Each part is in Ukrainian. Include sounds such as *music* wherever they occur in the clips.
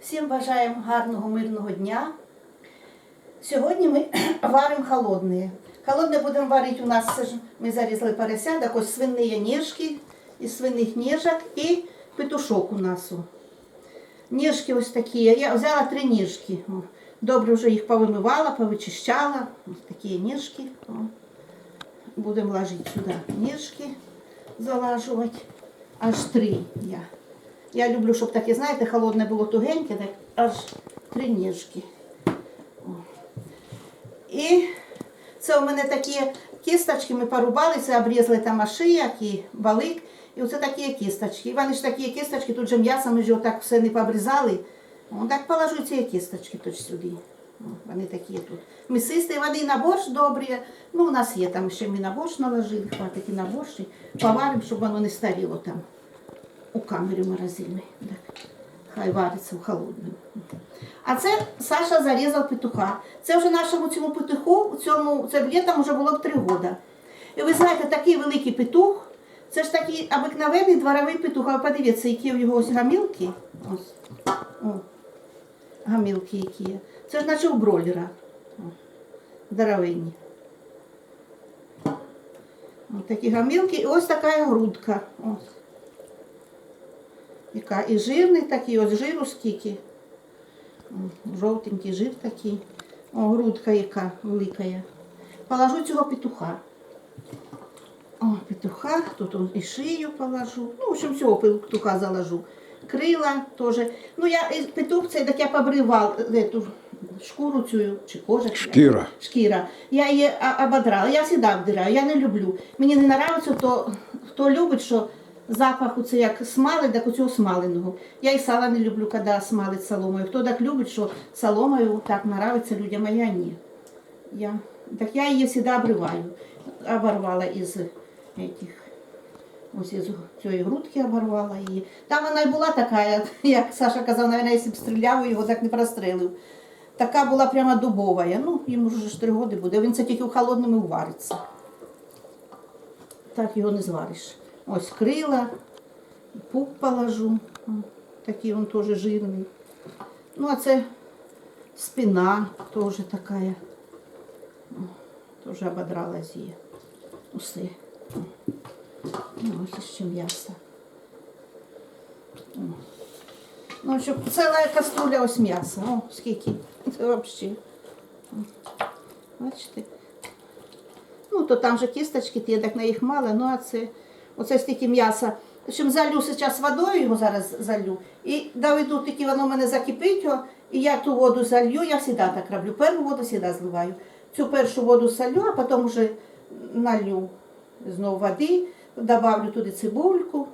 Всім бажаємо гарного мирного дня. Сьогодні ми *clears throat* варимо холодне. Холодне будемо варити у нас, ми зарізали поросяток, ось свині ніжки із свиних ніжок і петушок у нас. Ніжки ось такі. Я взяла три ніжки. Добре вже їх повимивала, повичищала. Ось такі ніжки. Будемо ложити сюди ніжки, залажувати. Аж три я. Я люблю, щоб таке, знаєте, холодне було тугеньке, так аж три ніжки. І це у мене такі кісточки, ми порубали, це обрізали там шиyak і балик. І оце такі кісточки. І вони ж такі кісточки, тут же м'ясо, ми ж його так все не пообрізали. О, так положу ці кісточки тут сюди. Вони такі тут. Місисті, вони на борщ добрі. Ну, у нас є там ще ми на борщ наложили, хватить і на борщ. Поваримо, щоб воно не старіло там у камері морозильній. Хай вариться в холодному. А це Саша зарізав петуха. Це вже нашому цьому петуху, цьому це літом вже було б три роки. І ви знаєте, такий великий петух, це ж такий обикновений дворовий петух. А подивіться, які в його ось гамілки. Ось. О, гамілки які є. Це ж наче у бройлера. Здоровенні. Такі гамілки і ось така грудка. Ось. Яка і жирний такий, ось жиру скільки. Жовтенький жир такий. О, грудка яка велика. є. Положу цього петуха. О, петуха, тут он і шию положу. Ну, в общем, всього петуха заложу. Крила теж. Ну, я петух цей, так я побривав эту шкуру цю, чи кожа. Шкіра. Шкіра. Я її ободрала. Я завжди обдираю, я не люблю. Мені не подобається, то хто любить, що запах це як смалить, так оцього смаленого. Я і сала не люблю, коли смалить соломою. Хто так любить, що соломою так подобається людям, а я ні. Я, так я її завжди обриваю. Оборвала із этих, ось із цієї грудки оборвала її. Там вона й була така, *laughs* як Саша казав, навіть, якщо б стріляв, його так не прострелив. Така була прямо дубова. Ну, йому вже три роки буде. Він це тільки в холодному вариться. Так його не звариш. Ось крила, пуп положу. Такий він теж жирний. Ну, а це спина теж така. Теж ободралась її. Усе. Ну, ось ще м'ясо. Ну, щоб ціла каструля ось м'яса. О, скільки. Це взагалі. Бачите? Ну, то там же кісточки, так на їх мало, ну а це, оце стільки м'яса. В общем, залю зараз водою, його зараз залю. І доведу, тільки воно в мене закипить, і я ту воду залью, я завжди так роблю. Першу воду завжди зливаю. Цю першу воду солю, а потім вже налью знову води, добавлю туди цибульку,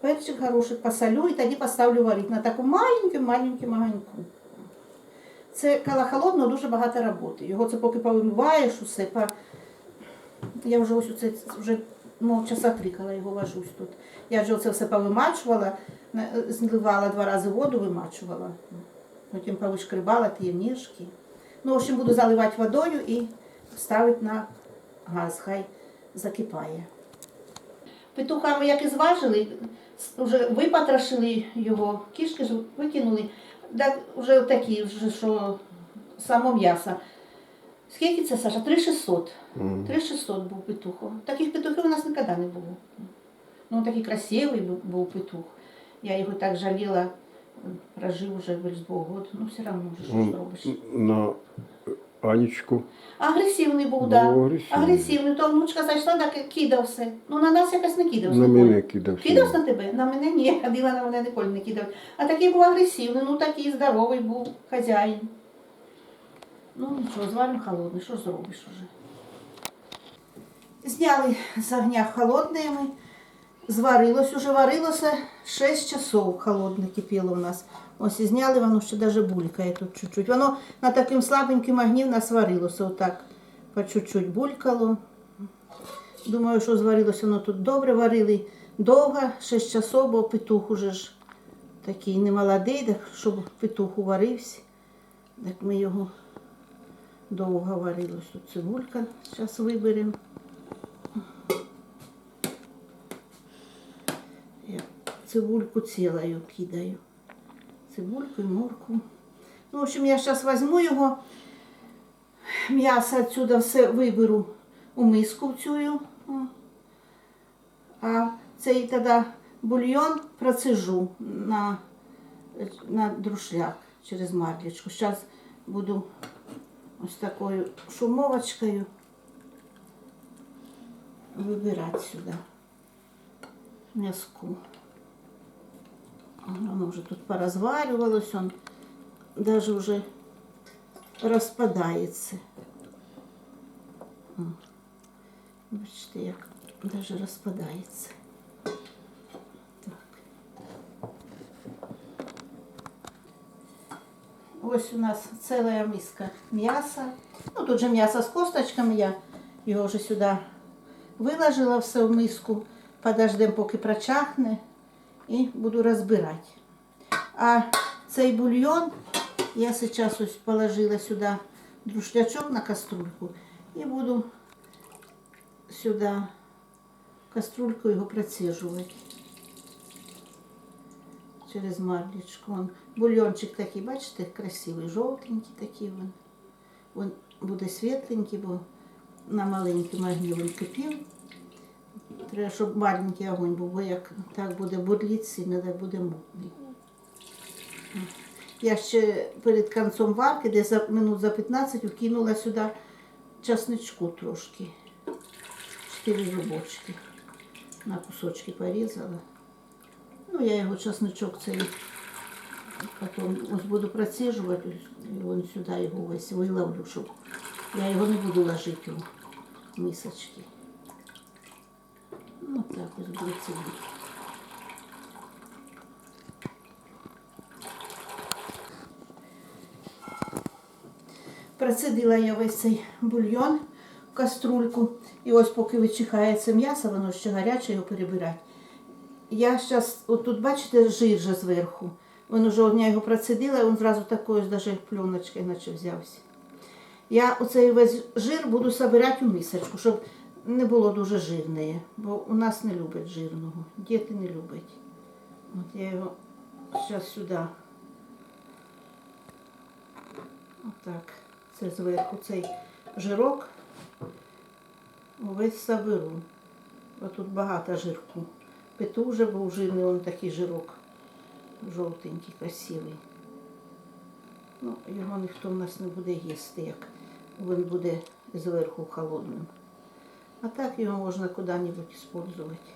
перчик хороший, посолю і тоді поставлю варити на таку маленьку-маленьку маганьку. Це коли холодно, дуже багато роботи. Його це поки повимиваєш, усе. Я вже ось оце вже ну, часа три, коли його вожусь тут. Я вже оце все повимачувала, зливала два рази воду, вимачувала. Потім повишкрибала ті ніжки. Ну, в общем, буду заливати водою і ставити на газ, хай закипає. Петуха ми як і зважили, вже випотрошили його, кішки ж викинули, так вже такі, що само м'ясо. Скільки це, Саша? 3600. 3600 був петух. Таких петухів у нас ніколи не було. Ну, такий красивий був, петух. Я його так жаліла, прожив вже без Богу. От, Ну, все одно вже що зробиш. На Анечку. Агресивний був, так. Да. агресивний. Агресивний. То внучка зайшла, так кидався. Ну, на нас якось не кидався. На мене кидав. Кидався на тебе? На мене ні, *laughs* ходила на мене ніколи не кидав. А такий був агресивний, ну такий здоровий був хазяїн. Ну нічого, зваримо холодний, що зробиш уже. Зняли з огня холодними, зварилось, уже варилося 6 часов холодне кипіло у нас. Ось і зняли, воно ще даже булькає тут чуть-чуть. Воно на таким слабеньким огні в нас варилося отак по чуть-чуть булькало. Думаю, що зварилося воно тут добре варили. Довго, 6 часов, бо петух уже ж такий не молодий, так щоб петух уварився. Так ми його довго варили. Ось Тут цибулька, зараз виберемо. Я цибульку цілою кидаю. цибульку і морку. Ну, в общем, я зараз візьму його, м'ясо відсюди все виберу у миску цю. А цей тоді бульйон процежу на, на друшляк через марлечку. Зараз буду ось такою шумовочкою вибирати сюди м'язку. Воно вже тут порозварювалось, он даже вже розпадається. Бачите, як даже розпадається. Ось у нас ціла миска м'яса. Ну, тут же м'ясо з косточками, я його вже сюди виложила все в миску, подождем, поки прочахне, і буду розбирати. А цей бульйон я зараз ось положила сюди друшлячок на каструльку і буду сюди каструльку його процежувати Через марлечку. Он бульйончик такий, бачите, красивий, жовтенький такий він. Він буде світленький, бо на маленькому огні він кипів. Треба, щоб маленький огонь був, бо як так буде бурліти сильно, так буде мутний. Я ще перед кінцем варки, десь за минут за 15 вкинула сюди часничку трошки. Чотири зубочки. На кусочки порізала. Ну, я його часничок цей потім ось буду процежувати, і вон сюди його весь виловлю, щоб я його не буду ложити у мисочки. Ну так ось буде цілий. Процедила я весь цей бульйон в каструльку. І ось поки вичихається м'ясо, воно ще гаряче його перебирати. Я зараз, тут бачите, жир же зверху. Він вже одня його процедила, і він зразу такою даже пленочкою наче взявся. Я оцей весь жир буду збирати у мисочку, щоб не було дуже жирне, бо у нас не люблять жирного. Діти не люблять. От я його зараз сюди. Отак. Це зверху цей жирок увесь заберу. Бо тут багато жирку. Петух вже був жирний, он такий жирок. Жовтенький, красивий. Ну, його ніхто в нас не буде їсти, як він буде зверху холодним. А так його можна куди-небудь використовувати.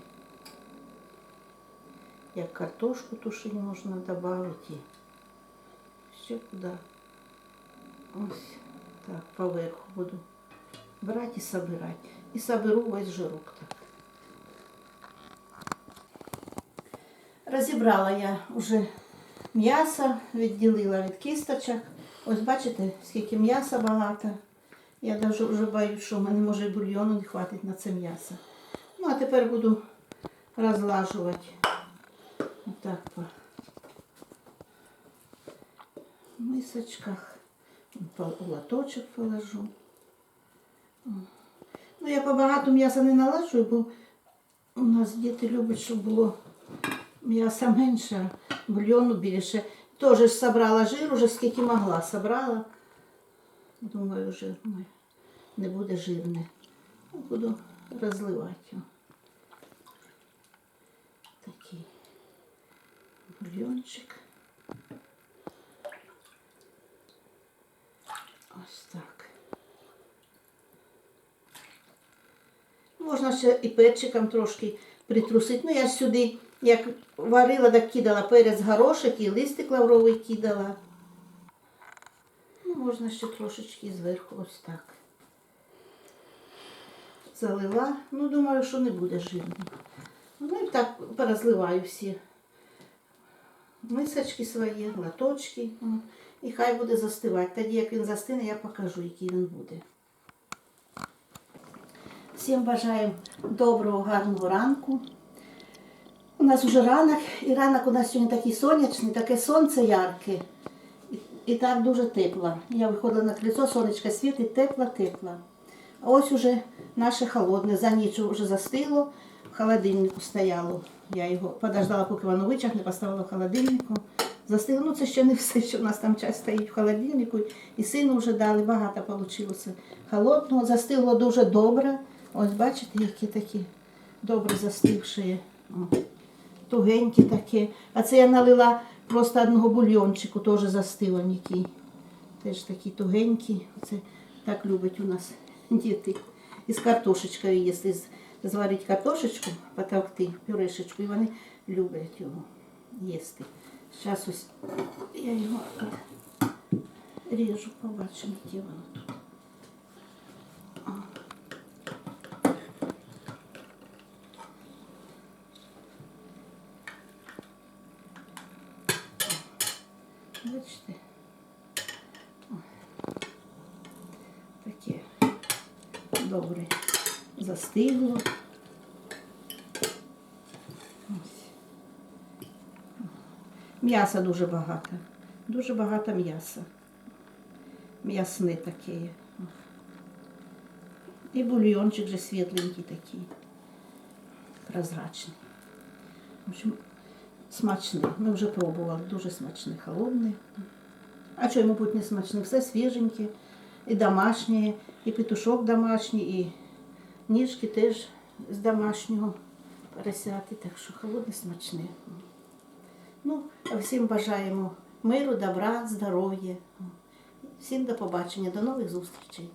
Як картошку тушить можна додати. Ще куди. Ось так, поверху буду брати і собирати. І соберу весь жирок так. Розібрала я вже м'ясо, відділила від кісточок. Ось бачите, скільки м'яса багато. Я навіть вже боюсь, що в мене може бульйону не хватить на це м'ясо. Ну, а тепер буду розлажувати. Отак по мисочках. У лоточок положу. Ну, я побагато м'яса не налажую, бо у нас діти люблять, щоб було м'яса менше, бульйону більше. Теж ж собрала жир, уже скільки могла собрала. Думаю, жир не- буде жирне. Ну, Буду розливати його. Такий бульйончик. Ось так. Можна ще і перчиком трошки притрусити. Ну, я сюди, як варила, так кидала перець горошок і листик лавровий кидала. Ну, можна ще трошечки зверху ось так. Залила. Ну, думаю, що не буде жирно. Ну і так порозливаю всі мисочки свої, латочки. І хай буде застивати. Тоді, як він застине, я покажу, який він буде. Всім бажаю доброго, гарного ранку. У нас вже ранок, і ранок у нас сьогодні такий сонячний, таке сонце ярке. І, і так дуже тепло. Я виходила на крильцо, сонечко світить, тепло-тепло. А ось уже наше холодне, за ніч вже застило, в холодильнику стояло Я його подождала, поки воно вичахне, поставила в холодильнику. Застигло. Ну, це ще не все, що в нас там час стоїть в холодильнику. І сину вже дали, багато вийшло холодного. Застигло дуже добре. Ось бачите, які такі добре застивші. О, Тугенькі такі. А це я налила просто одного бульйончику, теж застиленький. Теж такі тугенькі. Це так люблять у нас діти. І з картошечкою, якщо зварити картошечку, потовкти, пюрешечку, і вони люблять його їсти. Зараз ось я його ріжу, побачимо, де воно тут. О. Бачите? О. Таке добре застигло. М'яса дуже багато. Дуже багато м'яса. М'ясне таке. І бульйончик же світленький такий. Прозрачний. В общем, смачний. Ми вже пробували. Дуже смачний, холодний. А що, мабуть, не смачне? Все свіженьке. І домашнє, і петушок домашній, і ніжки теж з домашнього поросяти. Так що холодне смачне. Ну, а всім бажаємо миру, добра, здоров'я. Всім до побачення, до нових зустрічей.